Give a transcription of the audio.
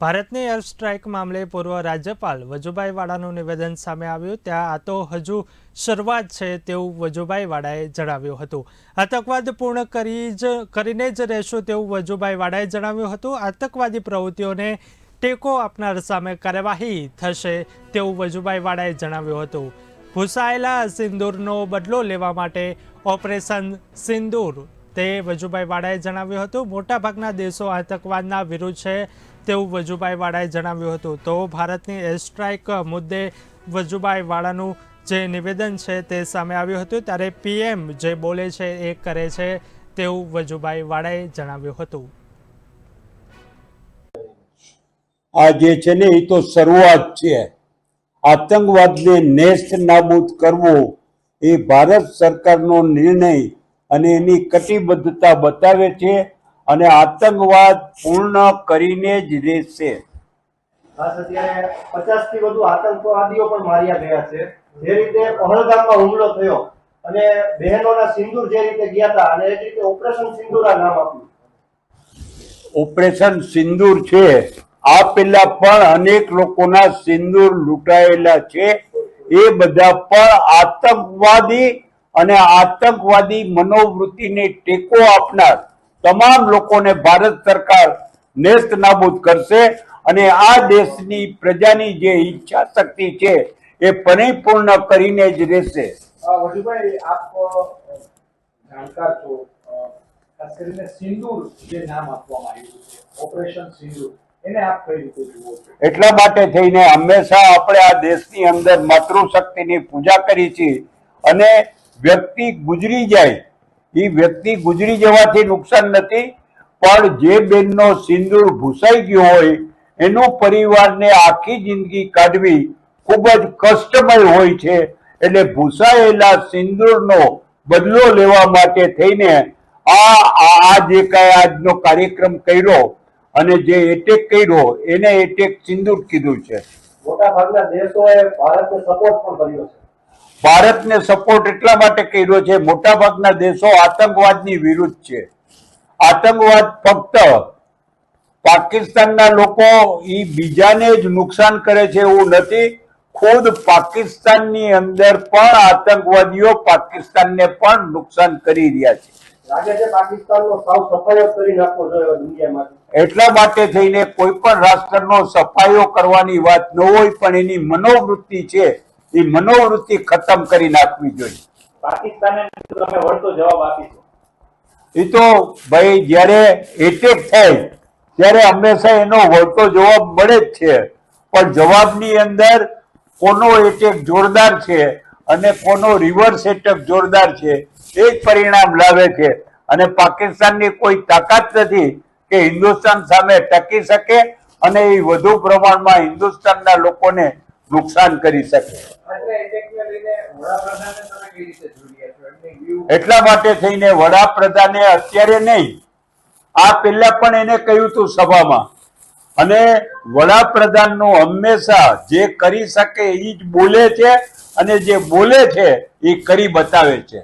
ભારતની air strike મામલે પૂર્વ રાજ્યપાલ વજુભાઈ વાળાનું નિવેદન સામે આવ્યું. ત્યાં આ તો હજુ શરૂઆત છે તેવું વજુભાઈ વાળાએ જણાવ્યું હતું. આતંકવાદ પૂર્ણ કરી જ, કરીને જ રહેશું તેવું વજુભાઈ વાળાએ જણાવ્યું હતું. આતંકવાદી પ્રવૃત્તિઓને ટેકો આપનાર સામે કાર્યવાહી થશે તેવું વજુભાઈ વાળાએ જણાવ્યું હતું. ભૂસાયેલા સિંદૂરનો બદલો લેવા માટે ઓપરેશન સિંદૂર તે વજુભાઈ વાળાએ જણાવ્યું હતું, મોટાભાગના દેશો આતંકવાદના વિરુદ્ધ છે તેવું વજુભાઈ વાળાએ જણાવ્યું હતું. તો ભારતની એર સ્ટ્રાઇક મુદ્દે વજુભાઈ વાળાનું જે નિવેદન છે તે સામે આવ્યું હતું, ત્યારે પીએમ જે બોલે છે એ કરે છે તેવું વજુભાઈ વાળાએ જણાવ્યું હતું. આ જે છે ને એ તો શરૂઆત છે. આતંકવાદને નેસ્ત નાબૂદ કરવો એ ભારત સરકારનો નિર્ણય અને એની કટિબદ્ધતા બતાવે છે અને આતંકવાદ પૂર્ણ કરીને જ રહેશે. પચાસથી વધુ આતંકવાદીઓ પણ માર્યા ગયા છે. જે રીતે પહલગામમાં હુમલો થયો અને બહેનોના સિંદૂર જે રીતે ગયા હતા અને એ જ રીતે ઓપરેશન સિંદૂરા નામ આપ્યું. ઓપરેશન સિંદૂર છે. આ પેલા પણ અનેક લોકોના સિંદૂર લૂંટાયેલા છે. એ બધા પણ આતંકવાદી અને આતંકવાદી મનોવૃત્તિને ટેકો આપનાર તમામ લોકોને ભારત સરકાર નેસ્ત નાબૂદ કરશે અને આ દેશની પ્રજાની જે ઈચ્છા શક્તિ છે એ પરિપૂર્ણ કરીને જ રહેશે. વજુભાઈ આપ જાણકાર છો ખાસ કરીને સિંદૂર જે નામ આપવામાં આવ્યું છે ઓપરેશન સિંદૂર એટલા માટે થઈને હંમેશા આપણે આ દેશની અંદર માતૃશક્તિની પૂજા કરી છે અને વ્યક્તિ ગુજરી જાય, એ વ્યક્તિ ગુજરી જવાથી નુકસાન નથી, પણ જે બેનનો સિંદૂર ભૂસાઈ ગયો હોય, એનું પરિવારને આખી જિંદગી કાઢવી ખૂબ જ કષ્ટમય હોય છે. એટલે ભૂસાયેલા સિંદૂરનો બદલો લેવા માટે થઈને આ આ જે કાંઈ આજનો કાર્યક્રમ કર્યો અને જે એટેક કર્યો, એને એટેક સિંદૂર કીધું છે. મોટા દેશોએ ભારતને સપોર્ટ પણ કર્યો છે. ભારતને સપોર્ટ એટલા માટે કર્યો છે મોટાભાગના દેશો આતંકવાદની વિરુદ્ધ છે. આતંકવાદ ફક્ત પાકિસ્તાનના લોકો એ બીજાને જ નુકસાન કરે છે એવું નથી ખુદ પાકિસ્તાનની અંદર પણ આતંકવાદીઓ પાકિસ્તાનને પણ નુકસાન કરી રહ્યા છે. એટલા માટે થઈને કોઈ પણ રાષ્ટ્રનો સફાયો કરવાની વાત ન હોય પણ એની મનોવૃત્તિ છે. એ મનોવૃત્તિ ખતમ કરી નાખવી જોઈએ. પાકિસ્તાને તમે વળતો જવાબ આપીશું એ તો ભાઈ જ્યારે એટેક થાય ત્યારે હંમેશા એનો વળતો જવાબ મળે જ છે. પણ જવાબની અંદર કોનો એટેક જોરદાર છે અને કોનો રિવર્સ એટેક જોરદાર છે એ જ પરિણામ લાવે છે. અને પાકિસ્તાનની કોઈ તાકાત નથી કે હિન્દુસ્તાન સામે ટકી શકે અને એ વધુ પ્રમાણમાં હિન્દુસ્તાનના લોકોને નુકસાન કરી શકે. એટલે માટે થઈને વડાપ્રધાને અત્યારે નહીં, આ પહેલા પણ એને કહ્યું હતું સભામાં. અને વડાપ્રધાનનું હંમેશા જે કરી શકે એ જ બોલે છે અને જે બોલે છે એ કરી બતાવે છે.